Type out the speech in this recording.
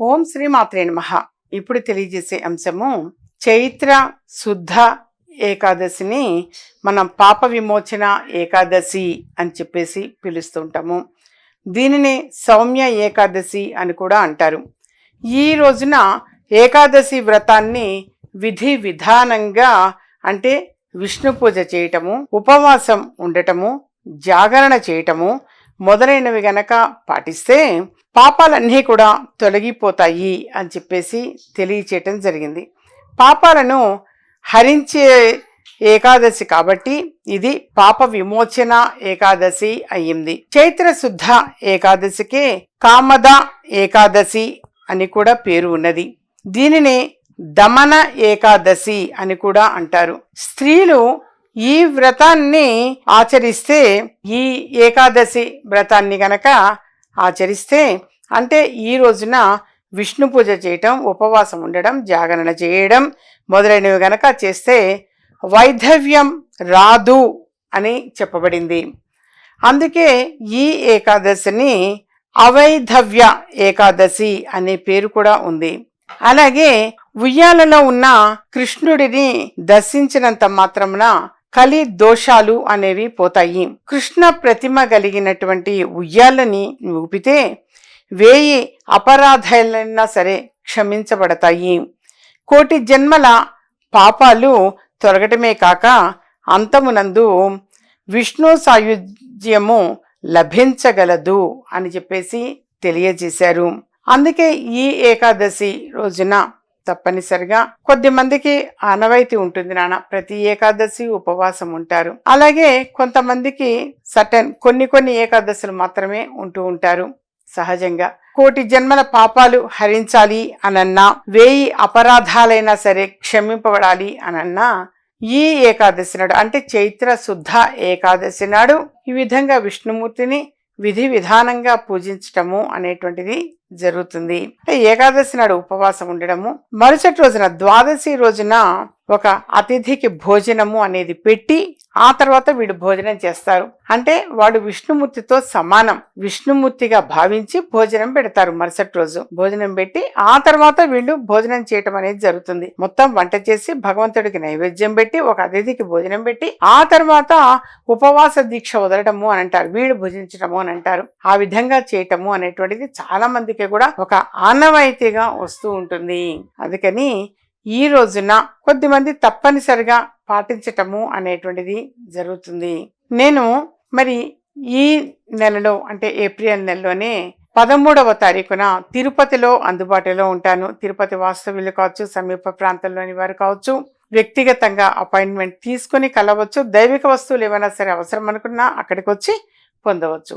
ఓం శ్రీ మాత్రే నమః. ఇప్పుడు తెలియజేసే అంశము చైత్ర శుద్ధ ఏకాదశిని మనం పాప విమోచన ఏకాదశి అని చెప్పేసి పిలుస్తుంటాము దీనిని సౌమ్య ఏకాదశి అని కూడా అంటారు. ఈ రోజున ఏకాదశి వ్రతాన్ని విధి విధానంగా అంటే విష్ణు పూజ చేయటము ఉపవాసం ఉండటము జాగరణ చేయటము మొదలైనవి గనక పాటిస్తే పాపాలన్నీ కూడా తొలగిపోతాయి అని చెప్పేసి తెలియచేయటం జరిగింది. పాపాలను హరించే ఏకాదశి కాబట్టి ఇది పాప విమోచన ఏకాదశి అయ్యింది. చైత్ర శుద్ధ ఏకాదశికే కామద ఏకాదశి అని కూడా పేరు ఉన్నది. దీనిని దమన ఏకాదశి అని కూడా అంటారు. స్త్రీలు ఈ వ్రతాన్ని ఆచరిస్తే ఈ ఏకాదశి వ్రతాన్ని గనక ఆచరిస్తే అంటే ఈ రోజున విష్ణు పూజ చేయటం ఉపవాసం ఉండడం జాగరణ చేయడం మొదలైనవి గనక చేస్తే వైధవ్యం రాదు అని చెప్పబడింది. అందుకే ఈ ఏకాదశిని అవైధవ్య ఏకాదశి అనే పేరు కూడా ఉంది. అలాగే ఉయ్యాలలో ఉన్న కృష్ణుడిని దర్శించినంత మాత్రమున కలి దోషాలు అనేవి పోతాయి. కృష్ణ ప్రతిమ కలిగినటువంటి ఉయ్యాలని ఊపితే వేయి అపరాధాలైనా సరే క్షమించబడతాయి. కోటి జన్మల పాపాలు తొలగటమే కాక అంతమునందు విష్ణు సాయుధ్యము లభించగలదు అని చెప్పేసి తెలియజేశారు. అందుకే ఈ ఏకాదశి రోజున తప్పనిసరిగా కొద్ది మందికి ఆనవాయితీ ఉంటుంది నాన్న ప్రతి ఏకాదశి ఉపవాసం ఉంటారు. అలాగే కొంతమందికి సటన్ కొన్ని కొన్ని ఏకాదశులు మాత్రమే ఉంటూ ఉంటారు. సహజంగా కోటి జన్మల పాపాలు హరించాలి అనన్నా వేయి అపరాధాలైనా సరే క్షమింపబడాలి అనన్నా ఈ ఏకాదశి నాడు అంటే చైత్ర శుద్ధ ఏకాదశి నాడు ఈ విధంగా విష్ణుమూర్తిని విధి విధానంగా పూజించటము అనేటువంటిది జరుగుతుంది. ఏకాదశి నాడు ఉపవాసం ఉండడము మరుసటి రోజున ద్వాదశి రోజున ఒక అతిథికి భోజనము అనేది పెట్టి ఆ తర్వాత వీడు భోజనం చేస్తారు. అంటే వాడు విష్ణుమూర్తితో సమానం. విష్ణుమూర్తిగా భావించి భోజనం పెడతారు మరుసటి రోజు. భోజనం పెట్టి ఆ తర్వాత వీళ్ళు భోజనం చేయటం అనేది జరుగుతుంది. మొత్తం వంట చేసి భగవంతుడికి నైవేద్యం పెట్టి ఒక అతిథికి భోజనం పెట్టి ఆ తర్వాత ఉపవాస దీక్ష వదలటము అని అంటారు. వీడు భుజించటము అని అంటారు. ఆ విధంగా చేయటము అనేటువంటిది చాలా మందికి కూడా ఒక ఆనవాయితీగా వస్తూ ఉంటుంది. అందుకని ఈ రోజున కొద్దిమంది తప్పనిసరిగా పాటించటము అనేటువంటిది జరుగుతుంది. నేను మరి ఈ నెలలో అంటే ఏప్రిల్ నెలలోనే పదమూడవ తారీఖున తిరుపతిలో అందుబాటులో ఉంటాను. తిరుపతి వాస్తవ్యులు కావచ్చు సమీప ప్రాంతంలోని వారు కావచ్చు వ్యక్తిగతంగా అపాయింట్మెంట్ తీసుకుని కలవచ్చు. దైవిక వస్తువులు ఏమైనా సరే అవసరం అనుకున్నా అక్కడికి వచ్చి పొందవచ్చు.